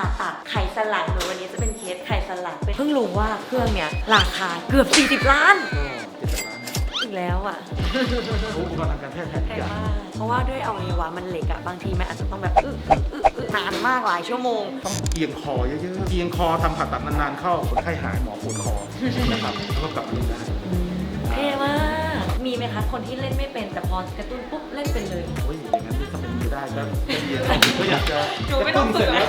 ผ่าตัดไขสันหลังหนูวันนี้จะเป็นเคสไขสันหลังเพิ่งรู้ว่าเครื่องเนี้ยราคาเกือบ 40 ล้านก็เจ็ดแปดล้านนะอีกแล้วอะ อุปกรณ์ทางการแพทย์แทนแพทุกงอย่างมากเพราะว่าด้วยอวัยวะมันเหล็กอะบางทีมันอาจจะต้องแบบอึ๊กอึ๊กอึ๊กอึ๊กนานมากหลายชั่วโมง ต้องเอียงคอเยอะๆ เอียงคอทำผ่าตัดนานๆเข้าคนไข้หายหมอปวดคอนะครับแล้วก็กลับมาเล่นได้ เท่มาก มีไหมคะ คนที่เล่นไม่เป็นแต่พอกระตุ้นปุ๊บเล่นเป็นเลย โอ้ยอย่างนั้นถ้าเป็นไปได้ก็ก็เรียนก็อยากจะหนูไม่ต้องฝึกเสร็จแล้ว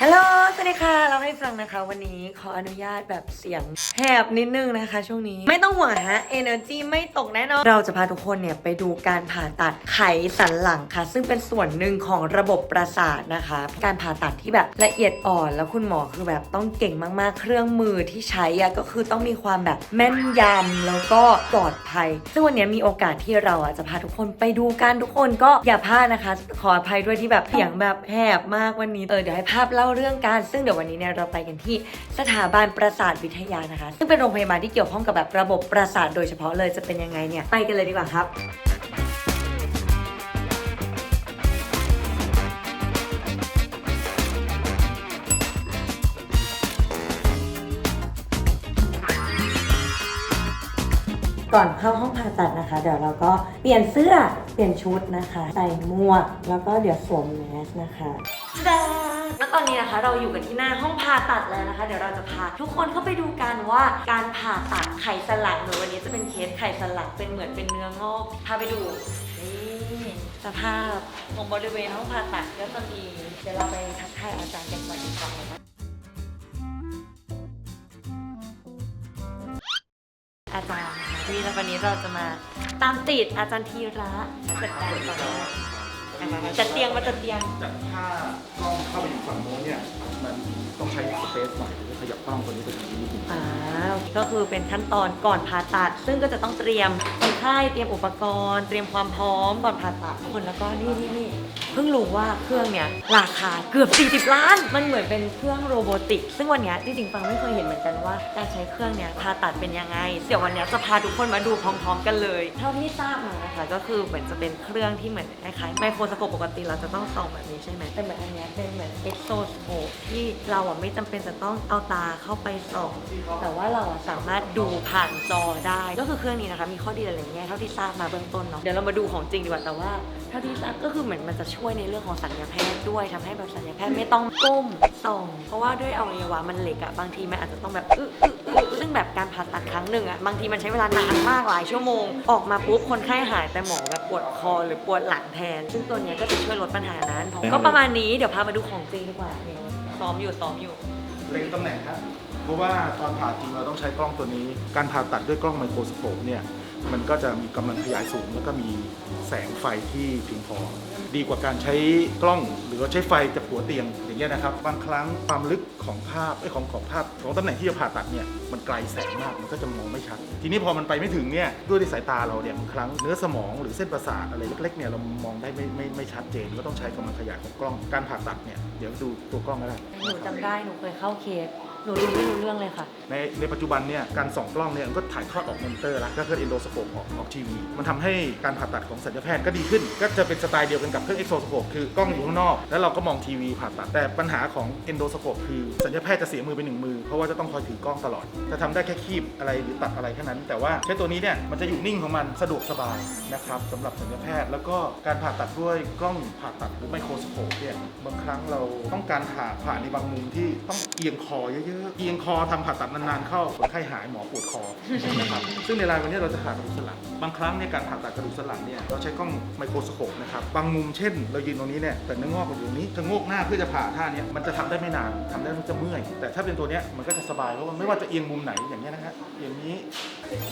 ฮัลโหล สวัสดีค่ะ เราให้ฟังนะคะ วันนี้ขออนุญาตแบบเสียง แหบนิดนึงนะคะ ช่วงนี้ไม่ต้องห่วงฮะ energy ไม่ตกแน่นอน เราจะพาทุกคนเนี่ยไปดูการผ่าตัดไขสันหลังค่ะ ซึ่งเป็นส่วนหนึ่งของระบบประสาทนะคะ การผ่าตัดที่แบบละเอียดอ่อนแล้วคุณหมอคือแบบต้องเก่งมากๆ เครื่องมือที่ใช้อะก็คือต้องมีความแบบแม่นยำแล้วก็ปลอดภัย ซึ่งวันนี้มีโอกาสที่เราอะจะพาทุกคนไปดูกันทุกคนก็อย่าพลาดนะคะ ขออภัยด้วยที่แบบเสียงแบบแหบมากวันนี้เออเดี๋ยวให้ภาพเล่าเรื่องกันซึ่งเดี๋ยววันนี้เนี่ยเราไปกันที่สถาบันประสาทวิทยานะคะซึ่งเป็นโรงพยาบาลที่เกี่ยวข้องกับแบบระบบประสาทโดยเฉพาะเลยจะเป็นยังไงเนี่ยไปกันเลยดีกว่าครับก่อนเข้าห้องผ่าตัดนะคะ เดี๋ยวเราก็เปลี่ยนเสื้อเปลี่ยนชุดนะคะ ใส่หมวกแล้วก็เดี๋ยวสวมแมสนะคะดา แล้วตอนนี้นะคะเราอยู่กันที่หน้าห้องผ่าตัดแล้วนะคะ เดี๋ยวเราจะพาทุกคนเข้าไปดูกันว่าการผ่าตัดไขสันหลังหรือวันนี้จะเป็นเคสไขสันหลังเป็นเหมือนเป็นเนื้องอกพาไปดูนี่สภาพของบริเวณห้องผ่าตัดก็จะมีเดี๋ยวเราไปทักทายอาจารย์กันก่อนดีกว่านะคะอาจารย์ค่ะที่วันนี้เราจะมาตามติดอาจารย์ธีระจัดการก่อนนะคะ จัดเตียงมาจัดเตียง จากถ้ากล้องเข้าไปอยู่ฝั่งโน้นเนี่ย มันต้องใช้สเปซหน่อยหรือขยับกล้องตัวนี้ไปทางนี้นิดนึงอ่าก็คือเป็นขั้นตอนก่อนผ่าตัด ซึ่งก็จะต้องเตรียมคนไข้เตรียมอุปกรณ์ เตรียมความพร้อมก่อนผ่าตัดคนแล้วก็นี่นี่นี่เพิ่งรู้ว่าเครื่องเนี้ยราคาเกือบ 40 ล้าน มันเหมือนเป็นเครื่องโรบอติก ซึ่งวันเนี้ยจริงๆฟังไม่เคยเห็นเหมือนกันว่าการใช้เครื่องเนี้ยผ่าตัดเป็นยังไง เดี๋ยววันเนี้ยจะพาทุกคนมาดูพร้อม ๆ กันเลย เท่าที่ทราบมานะคะก็คือเหมือนจะเป็นเครื่องที่เหมือนคล้ายๆไมโครสโคปปกติเราจะต้องส่องแบบนี้ใช่ไหมแต่เหมือนอันเนี้ยเป็นเหมือนเอ็กโซสโคปที่เราอะไม่จำเป็นจะต้องเอาตาเข้าไปส่องแต่ว่าเราสามารถดูผ่านจอได้ ก็คือเครื่องนี้นะคะมีข้อดีหลายๆแง่เท่าที่ทราบมาเบื้องต้นเนาะเดี๋ยวเรามาดูของจริงดีกว่าแต่ว่าเท่าที่ทราบก็คือเหมือนมันจะช่วยวยในเรื่องของสัญญาแพทย์ด้วยทำให้แบบสัญญาแพทย์ไม่ต้องก้มส่งเพราะว่าด้วยอวัยวะมันเหล็กอะบางทีมันอาจจะต้องแบบอึ๊กอึ๊กอึ๊กซึ่งแบบการผ่าตัดครั้งหนึ่งอะบางทีมันใช้เวลานานมากหลายชั่วโมง ออกมาปุ๊บคนไข้หายแต่หมอแบบปวดคอหรือปวดหลังแทน ซึ่งตัวเนี้ยก็จะช่วยลดปัญหานั้นก็ประมาณนี้เดี๋ยวพามาดูของจริงดีกว่าซ้อมอยู่ซ้อมอยู่เล็งตำแหน่งครับเพราะว่าตอนผ่าจริงเราต้องใช้กล้องตัวนี้ การผ่าตัดด้วยกล้องไมโครสโคปเนี่ย มันก็จะมีกำลังขยายสูง แล้วก็มีแสงไฟที่เพียงพอ ดีกว่าการใช้กล้องหรือว่าใช้ไฟจากหัวเตียงอย่างเงี้ยนะครับบางครั้งความลึกของภาพไอ้ของของภาพของตำแหน่งที่จะผ่าตัดเนี่ยมันไกลแสงมากมันก็จะมองไม่ชัด ทีนี้พอมันไปไม่ถึงเนี่ยด้วยสายตาเราเนี่ยบางครั้งเนื้อสมองหรือเส้นประสาทอะไรเล็กๆเนี่ยเรามองได้ไม่ไม่ไม่ชัดเจน ก็ต้องใช้กำลังขยายของกล้องการผ่าตัดเนี่ยเดี๋ยวดูตัวกล้องก็ได้หนูจำได้หนูเคยเข้าเคส หนูดูไม่รู้เรื่องเลยค่ะ ในในปัจจุบันเนี่ยการส่องกล้องเนี่ยมันก็ถ่ายทอดออกมอนิเตอร์ล้วก็คืออินโดสโคปออกออกทีวี มันทำให้การผ่าตัดของศัลยแพทย์ก็ดีขึ้น ก็จะเป็นสไตล์เดียวกันกับเครื่องเอ็กโซสโคปคือกล้องอยู่ข้างนอก แล้วเราก็มองทีวีผ่าตัด แต่ปัญหาของเอนโดสโคปคือศัลยแพทย์จะเสียมือไปหนึ่งมือ เพราะว่าจะต้องคอยถือกล้องตลอด จะทำได้แค่คีบอะไรหรือตัดอะไรแค่นั้น แต่ว่าใช้ตัวนี้เนี่ยมันจะอยู่นิ่งของมันสะดวกสบายนะครับสำหรับศัลยแพทย์ แล้วก็การผ่าตัดด้วยกล้องผ่าตัดหรือไมโครสโคปเนี่ยบางครั้งเราต้องการผ่าผ่าในบางมุมที่ต้องเอียงคอเยอะๆเอียงคอทำผ่าตัดนานๆเข้าคนไข้หายหมอปวดคอนะครับซึ่งในรายวันนี้เราจะผ่ากระดูกสันหลังบางครั้งในยการผ่าตัดกระดูกสันหลังเนี่ยเราใช้กล้องไมโครสโคปนะครับบางมุมเช่น เรายืนตรงนี้เนี่ยแต่เนื้องอกอยู่ตรงนี้จะโงกหน้าเพื่อจะผ่าท่านี้มันจะทำได้ไม่นานทำได้มันจะเมื่อย แต่ถ้าเป็นตัวเนี้ยมันก็จะสบายเพราะว่าไม่ว่าจะเอียงมุมไหนอย่างเงี้ยนะฮะอย่างนี้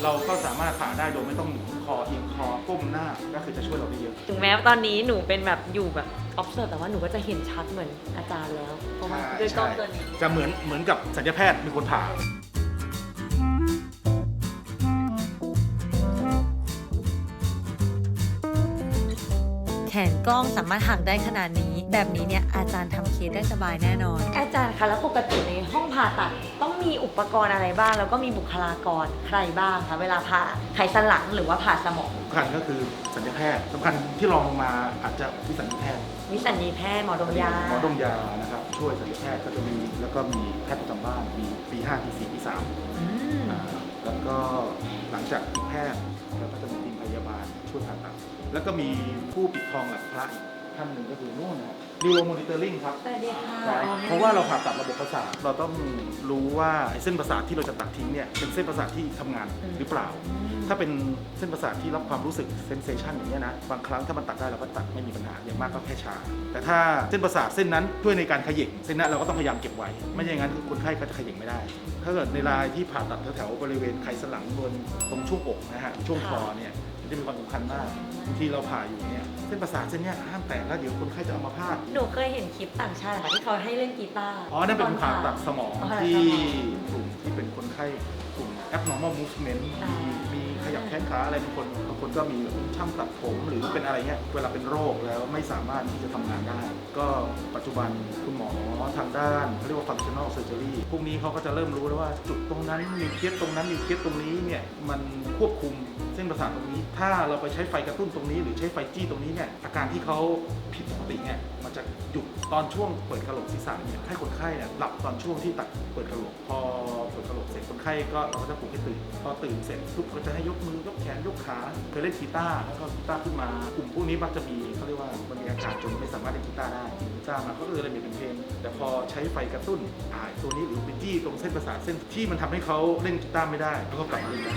เราก็สามารถผ่าได้โดยไม่ต้องหนุนคอเอียงคอก้มหน้าก็คือจะช่วยเราได้เยอะ ถึงแม้ว่าตอนนี้หนูเป็นแบบอยู่แบบ observe แต่ว่าหนูก็จะเห็นชัดเหมือนอาจารย์แล้ว เพราะว่าด้วยกล้องตัวนี้ จะเหมือนเหมือนกับศัลยแพทย์มีคนผ่า ขนกล้องสามารถหักได้ขนาดนี้ แบบนี้เนี่ยอาจารย์ทำเคสได้สบายแน่นอน อาจารย์คะแล้วปกติในห้องผ่าตัดต้องมีอุปกรณ์อะไรบ้าง แล้วก็มีบุคลากรใครบ้างคะเวลาผ่าไขสันหลังหรือว่าผ่าสมองสำคัญก็คือสัญญาแพทย์สำคัญที่รองลงมาอาจจะวิสัญญาแพทย์วิสัญญีแพทย์หมอดมยาหมอดมยานะครับช่วยสัญญาแพทย์ก็จะมีแล้วก็มีแพทย์ประจำบ้านมีปี5ปี4ปี3อืมอ่าแล้วก็หลังจากทีมแพทย์แล้วก็จะมีทีมพยาบาลช่วยผ่าตัด แล้วก็มีผู้ปิดทองหลังพระอีกท่านหนึ่งก็คือนู่นนะดิวโรมอนิเตอร์ลิงครับ สวัสดีค่ะใช่เพราะว่าเราผ่าตัดระบบประสาท เราต้องรู้ว่าไอ้เส้นประสาทที่เราจะตัดทิ้งเนี่ยเป็นเส้นประสาทที่ทำงานหรือเปล่า ถ้าเป็นเส้นประสาทที่รับความรู้สึกเซนเซชันอย่างเงี้ยนะ บางครั้งถ้ามันตัดได้เราก็ตัดไม่มีปัญหา อย่างมากก็แค่ชา แต่ถ้าเส้นประสาทเส้นนั้นช่วยในการขย่งเส้นนั้นเราก็ต้องพยายามเก็บไว้ ไม่อย่างนั้นคนไข้ก็จะขย่งไม่ได้ ถ้าเกิดในรายที่ผ่าตัดแถวๆบริเวณไขสันหลังบนตรงช่วงอกนะฮะช่วงคอเนี่ยมัน จะมีความสำคัญมากบางทีเราผ่าอยู่เนี่ยเส้นประสาทเส้นเนี้ยห้ามแตกแล้วเดี๋ยวคนไข้จะเอามาพาดหนูเคยเห็นคลิปต่างชาติค่ะที่เขาให้เล่นกีตาร์อ๋อนั่นเป็นผ่าตัดสมองอ๋อผ่าตัดที่สมองกลุ่มที่เป็นคนไข้กลุ่ม abnormal movement อ่า มีมีมีขยับแขนขาอะไรบางคนบางคนก็มีแบบช่างตัดผมหรือเป็นอะไรเงี้ยเวลาเป็นโรคแล้วไม่สามารถที่จะทำงานได้ ก็ปัจจุบันคุณหมอทางด้านเขาเรียกว่า functional surgery พวกนี้เขาก็จะเริ่มรู้แล้วว่า จุดตรงนั้นมีเคสตรงนั้นมีเคสตรงนี้เนี่ยมันควบคุมเส้นประสาทตรงนี้ ถ้าเราไปใช้ไฟกระตุ้นตรงนี้ หรือใช้ไฟจี้ตรงนี้เนี่ยอาการที่เขาผิดปกติเนี่ยมันจะหยุด ตอนช่วงเปิดกระโหลกศีรษะเนี่ยให้คนไข้เนี่ยหลับตอนช่วงที่ตัดเปิดกระโหลกพอเปิดกระโหลกเสร็จคนไข้ก็เราก็จะปลุกให้ตื่นพอตื่นเสร็จปุ๊บก็จะให้ยกมือยกแขนยกขาเคยเล่นกีตาร์แล้วก็กีตาร์ขึ้นมากลุ่มพวกนี้มักจะมีเขาเรียกว่ามันมีอาการจนไม่สามารถเล่นกีตาร์ได้กีตาร์มาเขาก็เลยมีเป็นเพลงแต่พอใช้ไฟกระตุ้นอ่าตัวนี้หรือไปจี้ตรงเส้นประสาทเส้นที่มันทำให้เขาเล่นกีตาร์ไม่ได้แล้วก็กลับมาเล่นได้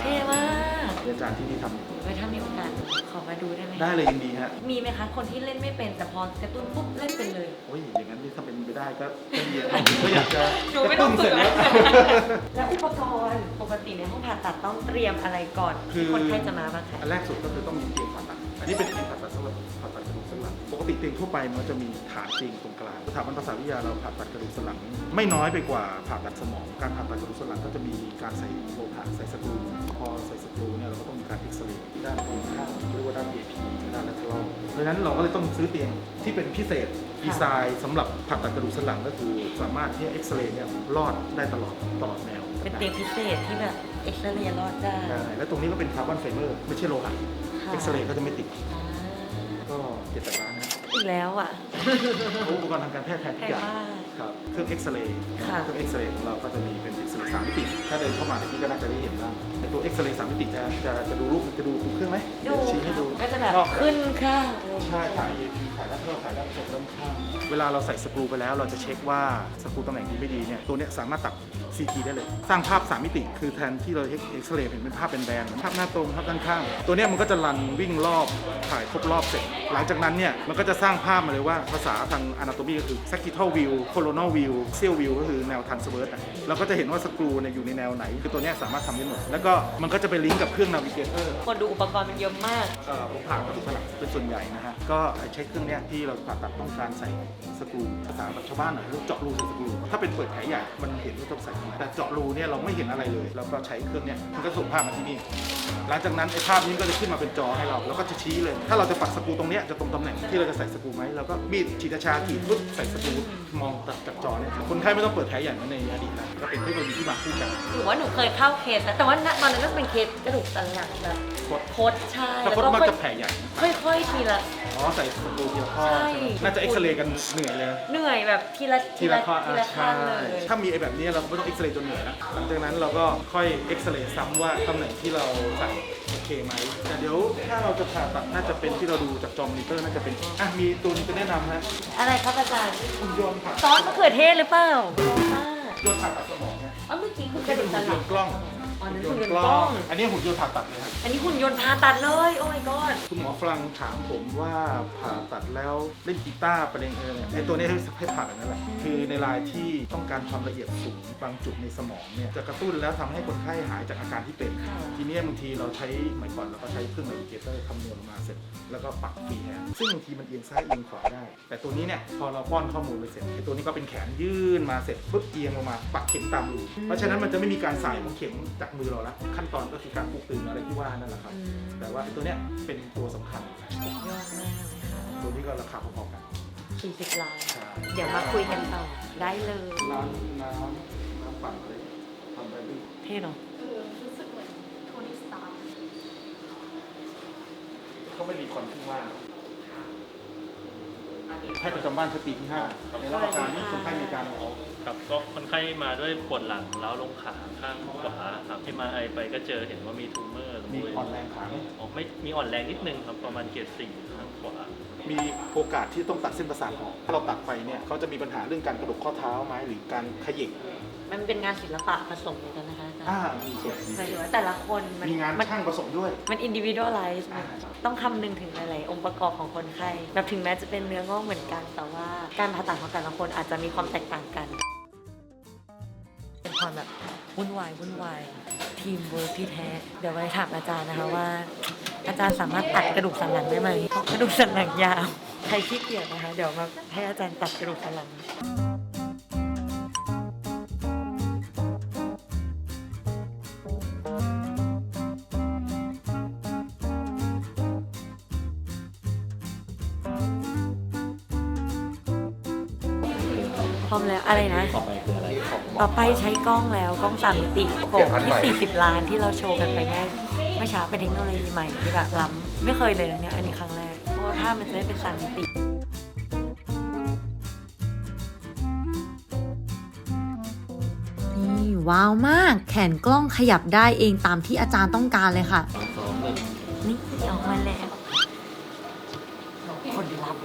เท่มากอาจารย์ที่นี่ทำอยู่ไว้ถ้ามีโอกาสขอมาดูได้ ไหมได้เลยยินดีฮะมีไหมคะ คนที่เล่นไม่เป็นแต่พอกระตุ้นปุ๊บเล่นเป็นเลย โอ้ยอย่างนั้นนี่ถ้าเป็นไปได้ก็ก็ดีนะผมก็อยากจะหนูกไม่ระต้อตุ้งนฝึเสร็กจแล้แล้ว ว แล้วอุปกรณ์ปกติในห้องผ่าตัดต้องเตรียมอะไรก่อนคือ ที่คนไข้จะมาบ้างคะ อันแรกสุดก็คือต้องมีเตียงผ่าตัดอันนี้เป็นเตียงผ่าตัด ติเตียงทั่วไปมันจะมีฐานเตียงตรงกลางสถาบันภาษาทวิทยาเราผ่าตัดกระดูกสันหลัง ไม่น้อยไปกว่าผ่าตัดสมอง การผ่าตัดกระดูกสันหลังก็จะมีการใส่โลหะใส่สกรูพอใส่สกรูเนี่ยเราก็ต้องมีการเอ็กซเรย์ด้านตรงข้างเรียกว่าด้าน AP ด้าน lateral เพราะฉะนั้นเราก็เลยต้องซื้อเตียงที่เป็นพิเศษดีไซน์สำหรับผ่าตัดกระดูกสันหลังก็คือ สามารถที่จะเอ็กซเรย์เนี่ยรอดได้ตลอดตลอดแนวเป็นเตียงพิเศษที่แบบเอ็กซเรย์รอดได้ใช่แล้วตรงนี้ก็เป็นคาร์บอนไฟเบอร์ไม่ใช่โลหะค่ะเอ็กซเรย์ก็จะไม่ติดอ่าก็เจ็ดแปดล้านนะ อีกแล้วอะ อุปกรณ์ทางการแพทย์แทนทุกอย่างแพงมากครับเครื่องเอ็กซเรย์ค่ะ เครื่องเอ็กซเรย์ของเราก็จะมีเป็นเอ็กซเรย์สามมิติ ถ้าเดินเข้ามาตะกี้ก็น่าจะได้เห็นบ้างไอ้ตัวเอ็กซเรย์สามมิติจะจะจะดูรูปจะดูทุกเครื่องไหมดูเยวชี้ให้ดูก็จะแบบก็ขึ้นค่ะ ใช่ถ่าย AP ถ่ายด้านข้างถ่ายด้านบนด้านข้างเวลาเราใส่สกรูไปแล้ว เราจะเช็คว่าสกรูตำแหน่งดีไม่ดีเนี่ยตัวเนี้ยสามารถตัด CT ได้เลย สร้างภาพ 3 มิติ คือแทนที่เราเอ็กซเรย์เห็นเป็นภาพเป็นแบนๆภาพหน้าตรงภาพด้านข้าง ตัวเนี้ยมันก็จะรันวิ่งรอบถ่ายครบรอบเสร็จ หลังจากนั้นเนี่ยมันก็จะสร้างภาพมาเลยว่าภาษาทาง anatomy ก็คือ sagittal view coronal view axial view ก็คือแนว transverse อะเราก็จะเห็นว่าสกรูเนี่ยอยู่ในแนวไหน คือตัวเนี้ยสามารถทำได้หมดแล้วก็มันก็จะไปลิงก์กับเครื่อง navigator คนดูอุปกรณ์มันเยอะมากเอ่อผมผ่ากระดูกสันหลังเป็นส่วนใหญ่นะฮะก็ใช้เครื่องเนี้ยที่เราผ่าตัดต้องการใส่สกรูภาษาแบบชาวบ้านหน่อยเรียกเจาะรูใส่สกรูถ้าเป็นเปิดแผลใหญ่มันเห็นว่าต้องใส่ตรงไหนแต่เจาะรูเนี่ยเราไม่เห็นอะไรเลยเราก็ใช้เครื่องเนี้ยมันก็ส่งภาพมาที่นี่หลังจากนั้นไอ้ภาพนี้ก็จะขึ้นมาเป็นจอให้เราแล้วก็จะชี้เลย ถ้าเราจะปักสกรูตรงเนี้ยจะตรงตำแหน่งที่เราจะใส่สกรูไหมเราก็มีดฉีดชาขีดปุ๊บใส่สกรูมองตัดจากจอเนี่ยคนไข้ไม่ต้องเปิดแผลใหญ่เหมือนในอดีตแล้วก็เป็นเทคโนโลยีที่มาคู่กันหนูว่าหนูเคยเข้าเคสแล้วแต่ว่าณตอนนั้นก็เป็นเคสกระดูกสันหลังแบบคดโคดใช่แต่แล้วคดก็มันค่อยจะแผลใหญ่ค่อยๆทีละ อ๋อใส่สกรูทีละข้อใช่ใช่ไหมน่าจะเอ็กซเรย์กันเหนื่อยเลยเหนื่อยแบบทีละทีละข้อทีอะละขั้ใช่นเลยถ้ามีไอ้แบบนี้เราก็ไม่ต้องเอ็กซเรย์จนเหนื่อยนะหลังจากนั้นเราก็ค่อยเอ็กซเรย์ซ้ำว่าตำแหน่งที่เราใส่โอเคไหมแต่เดี๋ยวถ้าเราจะผ่าตัดน่าจะเป็นที่เราดูจากจอมอนิเตอร์น่าจะเป็นอะมีตัวนี้จะแนะนำนะอะไรครับอาจารย์หุ่นยนต์ผ่าซอสมะเขือเทศหรือเปล่าซอสมากหุ่นยนต์ผ่าตัดสมองนะอ๋อเมื่อกี้คือกนี่ระเป็ดูนกสัหุ่นนหยลันงต์กล้อง อ๋อนั่นหุ่นยนต์กล้อง อันนี้หุ่นยนต์ผ่าตัดเลยครับอันนี้หุ่นยนต์ผ่าตัดเลย โอ้ my god คุณหมอฝรั่งถามผมว่าผ่าตัดแล้วเล่นกีตาร์ประเด็นเออเนี่ยไอตัวเนี้ยให้ให้ผ่านแบบนั้นแหละ คือในรายที่ต้องการความละเอียดสูงบางจุดในสมองเนี่ยจะกระตุ้นแล้วทำให้คนไข้หายจากอาการที่เป็น ทีเนี้ยบางทีเราใช้สมัยก่อนเราก็ใช้เครื่องนาวิเกเตอร์คำนวณมาเสร็จ แล้วก็ปักฟรีแฮนด์ซึ่งบางทีมันเอียงซ้ายเอียงขวาได้ แต่ตัวนี้เนี่ยพอเราป้อนข้อมูลไปเสร็จไอตัวนี้ก็เป็นแขนยื่นมาเสร็จปุ๊บเอียงลงมาปักเข็มตามรูเพราะฉะนั้นมันจะไม่มีการสายของเข็มจากมือเราละขั้นตอนก็คือการปลูกตึงอะไรที่ว่านั่นแหละครับอืมแต่ว่าไอ้ตัวเนี้ยเป็นตัวสำคัญ สุดยอดมากเลยค่ะตัวนี้ก็ราคาพอๆกัน40ล้านใช่เดี๋ยวมาคุยกันต่อได้เลย น้ำน้ำน้ำปั่นอะไรทำไปด้วย เท่เนาะเออรู้สึกเหมือนโทนี่สตาร์ เขาไม่รีคอนขึ้นว่า แพทย์ประจำบ้านสปีที่ห้าในรับอาการที่คนไข้มีการหมอครับก็คนไข้มาด้วยปวดหลังล้าวลงขาข้างขวาครับที่มาไอไปก็เจอเห็นว่ามีทูมเมอร์ตรงมีบริเวณอ่อนแรงขาไหมอ๋อไม่มีอ่อนแรงนิดนึงครับประมาณเกรดสี่ข้างขวา มีโอกาสที่ต้องตัดเส้นประสาทออกถ้าเราตัดไปเนี่ยเขาจะมีปัญหาเรื่องการกระดกข้อเท้าไหมหรือการขยิบ มันเป็นงานศิลปะผสมกันนะคะอาจารอ่าย์มีส่วนมีหมายถึงว่าแต่ละคนมันมีงานมัน ช่างผสมด้วย มันอินดิวิ u a l ไลซ์อ่า ต้องคำนึงถึงหลาย ๆ องค์ประกอบของคนไข้แบบถึงแม้จะเป็นเนื้องอกเหมือนกัน แต่ว่าการผ่าตัดของแต่ละคนอาจจะมีความแตกต่างกัน เป็นความแบบวุ่นวายวุ่นวายทีมเวิร์กที่แท้ เดี๋ยวไปถามอาจารย์นะคะว่า อาจารย์สามารถตัดกระดูกสันหลังได้ไหมเพราะกระดูกสันหลังยาว ใครขี้เกียจนะคะ เดี๋ยวมาให้อาจารย์ตัดกระดูกสันหลัง อมแล้วอะไรนะ ต่อไปคืออะไรต่อไปใช้กล้องแล้วกล้องสามมิติโขงที่40 ล้านที่เราโชว์กันไปเมื่อเมื่อเช้าเป็นเทคโนโลยีใหม่ที่แบบล้ำไม่เคยเลยนะเนี่ยอันนี้ครั้งแรกเพราะว่าภาพมันจะได้เป็นสามมิตินี่ว้าวมากแขนกล้องขยับได้เองตามที่อาจารย์ต้องการเลยค่ะสองหนึ่งนี่ออกมาแล้วคนรับ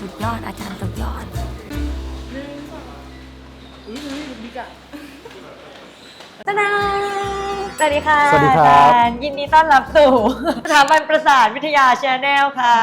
สุดยอดอาจารย์สุดยอด ตาดา สวัสดีค่ะสวัสดีครับ อาจารย์ยินดีต้อนรับสู่ สถาบันประสาทวิทยาชแนลค่ะ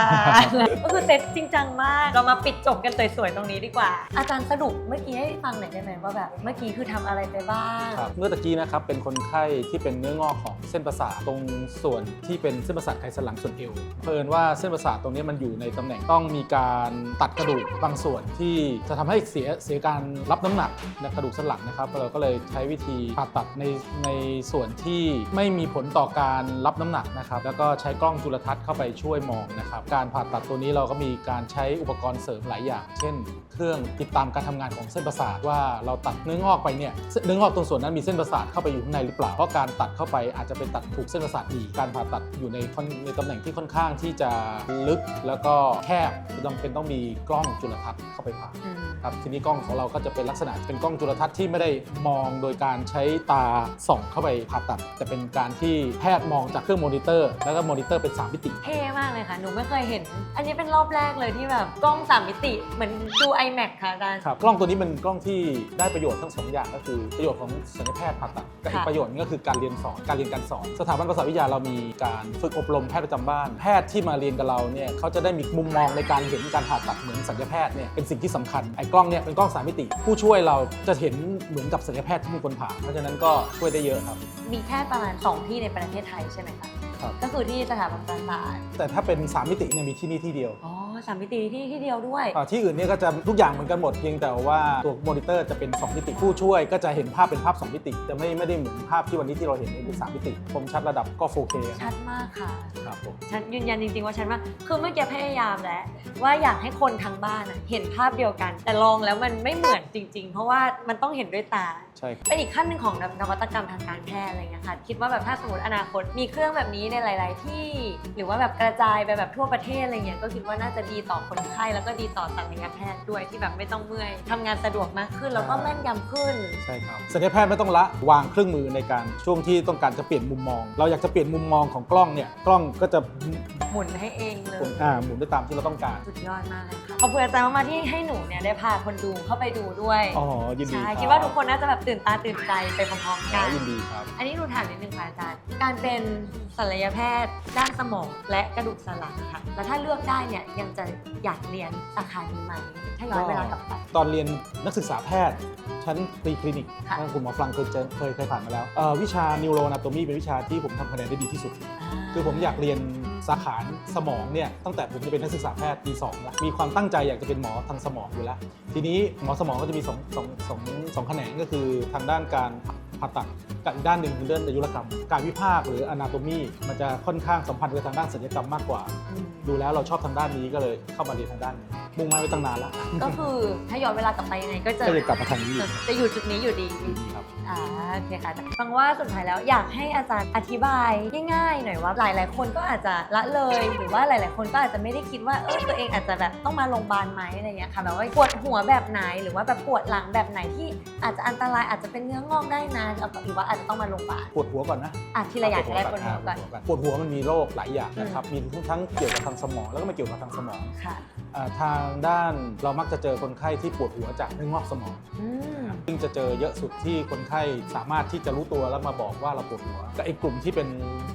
ก็คือเซตจริงจังมาก เรามาปิดจบกันสวยๆตรงนี้ดีกว่า อาจารย์สรุปเมื่อกี้ให้ฟังหน่อยได้ไหมว่าแบบ เมื่อกี้คือทำอะไรไปบ้าง ครับเมื่อตะกี้นะครับเป็นคนไข้ที่เป็นเนื้องอกของเส้นประสาทตรงส่วนที่เป็นเส้นประสาทไขสันหลังส่วนเอวเพิ่นว่าเส้นประสาทตรงนี้มันอยู่ในตำแหน่งต้องมีการตัดกระดูกบางส่วนที่จะทำให้เสียเสียการรับน้ำหนักในกระดูกสันหลังนะครับเราก็เลยใช้วิธีผ่าตัดในในส่วนที่ไม่มีผลต่อการรับน้ำหนักนะครับ แล้วก็ใช้กล้องจุลทรรศน์เข้าไปช่วยมองนะครับ การผ่าตัดตัวนี้เราก็มีการใช้อุปกรณ์เสริมหลายอย่าง เช่น เครื่องติดตามการทำงานของเส้นประสาทว่าเราตัดเนื้องอกไปเนี่ยเนื้องอกตรงส่วนนั้นมีเส้นประสาทเข้าไปอยู่ข้างในหรือเปล่า เพราะการตัดเข้าไปอาจจะไปตัดถูกเส้นประสาทดีการผ่าตัดอยู่ในค่อนในตำแหน่งที่ค่อนข้างที่จะลึกแล้วก็แคบจำเป็นต้องมีกล้องจุลทรรศน์เข้าไปผ่าอืมครับทีนี้กล้องของเราก็จะเป็นลักษณะเป็นกล้องจุลทรรศน์ที่ไม่ได้มองโดยการใช้ตาส่องเข้าไปผ่าตัดแต่เป็นการที่แพทย์มองจากเครื่องมอนิเตอร์ แล้วก็มอนิเตอร์เป็น3มิติ เท่มากเลยค่ะ หนูไม่เคยเห็น อันนี้เป็นรอบแรกเลยที่แบบกล้องสามมิติ เหมือนดู iMac ค่ะอาจารย์ ครับกล้องตัวนี้เป็นกล้องที่ได้ประโยชน์ทั้งสองอย่างก็คือประโยชน์ของศัลยแพทย์ผ่าตัดกับอีกค่ะ ประโยชน์หนึงก็คือการเรียนสอนการเรียนการสอน สถาบันประสาทวิทยาเรามีการฝึกอบรมแพทย์ประจำบ้าน แพทย์ที่มาเรียนกับเราเนี่ยเขาจะได้มีมุมมองในการเห็นการผ่าตัดเหมือนศัลยแพทย์เนี่ยเป็นสิ่งที่สำคัญไอ้กล้องเนี่ยเป็นกล้องสามมิติ ผู้ช่วยเราจะเห็นเหมือนกับศัลยแพทย์ที่เป็นคนผ่าเพราะฉะนั้นก็ช่วยได้เยอะครับ มีแค่ประมาณ 2 ที่ในประเทศไทยใช่ไหมคะ ครับ ก็คือที่สถาบันประสาทแต่ถ้าเป็นสามมิติเนี่ยมีที่นี่ที่เดียว อ๋อ สามมิติที่ที่เดียวด้วย อ่าที่อื่นเนี่ยก็จะทุกอย่างเหมือนกันหมดเพียงแต่ว่าตัวมอนิเตอร์จะเป็น 2 มิติผู้ช่วย ก็จะเห็นภาพเป็นภาพ 2 มิติ จะไม่ไม่ได้เหมือนภาพที่วันนี้ที่เราเห็นใน3มิติคมชัดระดับก็ 4K ชัดมากค่ะ ครับผม ฉันยืนยันจริงๆว่าฉันว่าคือเมื่อกี้พยายามแล้วว่าอยากให้คนทางบ้านอะเห็นภาพเดียวกัน แต่ลองแล้วมันไม่เหมือนจริง ๆ เพราะว่ามันต้องเห็นด้วยตา ใช่ครับ เป็นอีกขั้นหนึ่งของนวัตกรรมทางการแพทย์อะไรเงี้ยค่ะคิดว่าแบบถ้าสมมติอนาคตมีเครื่องแบบนี้ในหลาย ๆ ที่ หรือว่าแบบกระจายไปแบบทั่วประเทศอะไรเงี้ยก็คิดว่าน่าจะดีต่อคนไข้แล้วก็ดีต่อศัลยแพทย์ด้วยที่แบบไม่ต้องเมื่อยทำงานสะดวกมากขึ้นแล้วก็แม่นยำขึ้น ใช่ครับศัลยแพทย์ไม่ต้องละวางเครื่องมือในการช่วงที่ต้องการจะเปลี่ยนมุมมอง เราอยากจะเปลี่ยนมุมมองของกล้องเนี่ยกล้องก็จะ หมุนให้เองเลยผมอ่าหมุนได้ตามที่เราต้องการ สุดยอดมากเลยค่ะขอบคุณอาจารย์มากๆที่ให้หนูเนี่ยได้พาคนดูเข้าไปดูด้วยอ๋อ ยินดีใช่รับคิดว่าทุกคนน่าจะแบบตื่นตาตื่นใจไปพร้อมๆอ๋กัอน ยินดีครับ อันนี้หนูถามนิดนึงค่ะอาจารย์ การเป็นศัลยแพทย์ด้านสมองและกระดูกสันหลังค่ะ แล้วถ้าเลือกได้เนี่ยยังจะอยากเรียนสาขานี้ไหมถ้าย้อนเวลากลับไป ตอนเรียนนักศึกษาแพทย์ชั้นปรีคลินิกค่ะ ทางคุณหมอฟรังเคยเจอเคยเคยผ่านมาแล้วเอ่อวิชานิวโรนาโตมีเป็นวิชาที่ผมทำคะแนนได้ดีที่สุด คือผมอยากเรียนสาขาสมองเนี่ยตั้งแต่ผมจะเป็นนักศึกษาแพทย์ปีสองแล้วมีความตั้งใจอยากจะเป็นหมอทางสมองอยู่แล้ว ทีนี้หมอสมองก็จะมีสองสองสองสองแขนงก็คือทางด้านการผ่าตัด กับอีกด้านหนึ่งคือเรื่องอายุรกรรม การวิภาคหรืออนาโตมีมันจะค่อนข้างสัมพันธ์กับทางด้านศัลยกรรมมากกว่าอืมดูแล้วเราชอบทางด้านนี้ก็เลยเข้ามาเรียนทางด้านนี้มุ่งมั่นไว้ตั้งนานแล้วก็คือถ้าย้อนเวลากลับไปยังไงก็จะก็เลยกลับมาทางนี้จะจะอยู่จุดนี้อยู่ดีดีครับอ่าโอเคค่ะฟังว่าสุดท้ายแล้วอยากให้อาจารย์อธิบายง่ายๆหน่อยว่าหลาย ๆ คนก็อาจจะละเลย หรือว่าหลาย ๆ คนก็อาจจะไม่ได้คิดว่าเออตัวเองอาจจะแบบต้องมาโรงพยาบาลไหมอะไรเงี้ยค่ะแบบว่าปวดหัวแบบไหนหรือว่าแบบปวดหลังแบบไหนที่อาจจะอันตรายอาจจะเป็นเนื้องอกได้นะหรือว่าอาจจะต้องมาโรงพยาบาลปวดหัวก่อนนะอะทีละอย่างก็ได้ปวดหัวก่อน ปวดหัวมันมีโรคหลายอย่างนะครับ มีทั้งเกี่ยวกับทางสมองแล้วก็ไม่เกี่ยวกับทางสมองค่ะอ่าทางด้านเรามักจะเจอคนไข้ที่ปวดหัวจากเนื้องอกสมองอืมซึ่งจะเจอเยอะสุดที่คนไข้สามารถที่จะรู้ตัวแล้วมาบอกว่าเราปวดหัวกับไอ้กลุ่มที่เป็น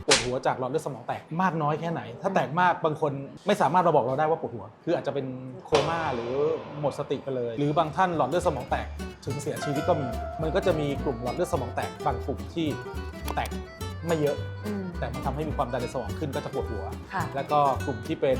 ปวดหัวจากหลอดเลือดสมองแตกมากน้อยแค่ไหน ถ้าแตกมากบางคนไม่สามารถมาบอกเราได้ว่าปวดหัว คืออาจจะเป็นโคม่าหรือหมดสติไปเลย หรือบางท่านหลอดเลือดสมองแตก ถึงเสียชีวิตก็มี มันก็จะมีกลุ่มหลอดเลือดสมองแตกบางกลุ่มที่แตกไม่เยอะ อืม แต่มันทำให้มีความดันในสมองขึ้นก็จะปวดหัว ค่ะ แล้วก็กลุ่มที่เป็น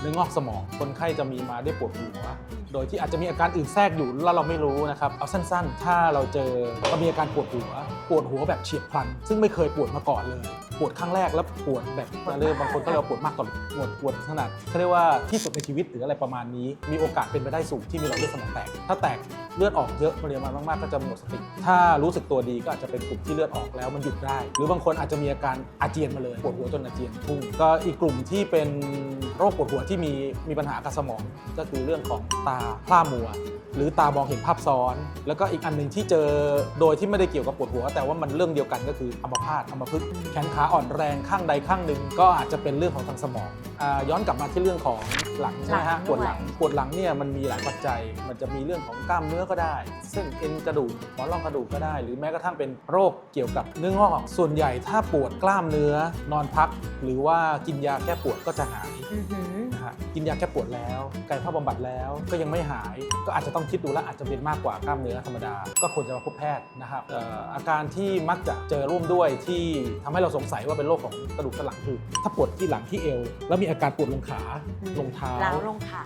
เนื้องอกสมองคนไข้จะมีมาด้วยปวดหัว โดยที่อาจจะมีอาการอื่นแทรกอยู่แล้วเราไม่รู้นะครับ เอาสั้นๆ ถ้าเราเจอเรามีอาการปวดหัว ปวดหัวแบบเฉียบพลัน ซึ่งไม่เคยปวดมาก่อนเลย ปวดครั้งแรกแล้วปวดแบบเรียกบางคนก็เรียกว่าปวดมากกว่าปวดปวดขนาดเขาเรียกว่าที่สุดในชีวิตหรืออะไรประมาณนี้ มีโอกาสเป็นไปได้สูงที่มีหลอดเลือดสมองแตก ถ้าแตกเลือดออกเยอะปริมาณมากๆก็จะหมดสติ ถ้ารู้สึกตัวดีก็อาจจะเป็นกลุ่มที่เลือดออกแล้วมันหยุดได้ หรือบางคนอาจจะมีอาการอาเจียนมาเลย ปวดหัวจนอาเจียนพุ่งก็อีกกลุ่มที่เป็น โรคปวดหัวที่มีมีปัญหากับสมอง ก็คือเรื่องของตาพร่ามัว หรือตามองเห็นภาพซ้อน แล้วก็อีกอันหนึ่งที่เจอโดยที่ไม่ได้เกี่ยวกับปวดหัว แต่ว่ามันเรื่องเดียวกันก็คืออัมพาตอัมพฤกษ์แขนขาอ่อนแรงข้างใดข้างหนึ่งก็อาจจะเป็นเรื่องของทางสมองอาย้อนกลับมาที่เรื่องของหลังใช่ไหมหลัฮะงปวดหลังด้วยปวดหลังเนี่ยมันมีหลายปัจจัย มันจะมีเรื่องของกล้ามเนื้อก็ได้ เส้นเอ็นกระดูกหมอนรองกระดูกก็ได้ หรือแม้กระทั่งเป็นโรคเกี่ยวกับเนื้องอกส่วนใหญ่ถ้าปวดกล้ามเนื้อนอนพัก หรือว่ากินยาแก้ปวดก็จะหายอือหือนะฮะกินยาแก้ปวดแล้วกายภาพบำบัดแล้วก็ยังไม่หาย ก็อาจจะต้องคิดดูแล้วอาจจะเป็นมากกว่ากล้ามเนื้อธรรมดา ก็ควรจะมาพบแพทย์นะครับเอ่ออาการที่มักจะเจอร่วมด้วยที่ทำให้เราสงสัยว่าเป็นโรคของกระดูกสันหลังคือ ถ้าปวดที่หลังที่เอว แล้วมีอาการปวดลงขาอืมลงเท้าแล้วลงขา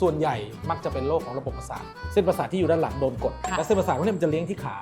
ส่วนใหญ่มักจะเป็นโรคของระบบประสาทเส้นประสาทที่อยู่ด้านหลังโดนกดค่ะและเส้นประสาทพวกนี้มันจะเลี้ยงที่ขา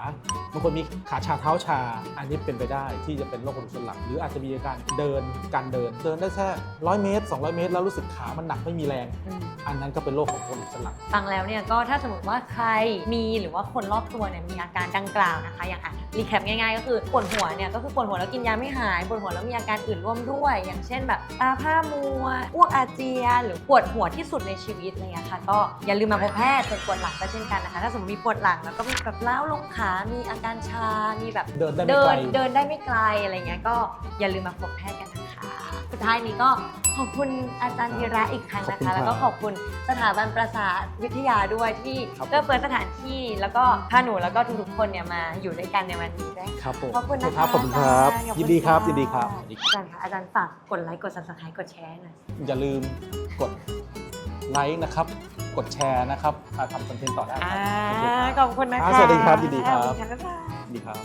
บางคนมีขาชาเท้าชา อันนี้เป็นไปได้ที่จะเป็นโรคกระดูกสันหลัง หรืออาจจะมีอาการเดินการเดินเดินได้แค่ร้อยเมตร 200 เมตรแล้วรู้สึกขามันหนักไม่มีแรง อืม อันนั้นก็เป็นโรคของกระดูกสันหลัง ฟังแล้วเนี่ยก็ถ้าสมมติว่าใครมีหรือว่าคนรอบตัวเนี่ยมีอาการดังกล่าวนะคะ อย่างอะรีแคปง่ายๆ ก็คือปวดหัวเนี่ยก็คือปวดหัวแล้วกินยาไม่หายปวดหัวแล้วมีอาการอื่นร่วมด้วย อย่างเช่นแบบตาผ้ามัวอ้วกอาเจียนหรือปวดหัวที่สุดในชีวิตอะไรเงี้ยค่ะก็อย่าลืมมาพบแพทย์ส่วนปวดหลังก็เช่นกันนะคะ ถ้าสมมติมีปวดหลังแล้วก็มีแบบล้าวลงขามีอาการชา มีแบบเดินได้ไม่เดิไกล นเดินได้ไม่ไกลอะไรเงี้ยก็อย่าลืมมาพบแพทย์กันนะคะ สุดท้ายนี้ก็ขอบคุณอาจารย์ธีระอีกครั้งนะคะ แล้วก็ขอบคุณสถาบันประสาทวิทยาด้วยที่ครับเอื้อเฟื้อสถานที่แล้วก็พาหนูแล้วก็ทุกๆคนเนี่ยมาอยู่ด้วยกันในวันนี้ด้วยครับผมขอบคุณนะคะขอบคุณครับอาจาย์ยินดีครับขอยินดีครับะอาจารย์คะอาจารย์ฝากกดไลค์กด subscribe กดแชร์หน่อยอย่าลืมกดไลค์นะครับกดแชร์นะครับมาทำคอนเทนต์ต่อได้คอ่ารับขอบคุณครับขอบคุณนะคะอ่าสวัสดีครับยินดีครับสวัสดีค่ะบ๊ายบายยินดีครับ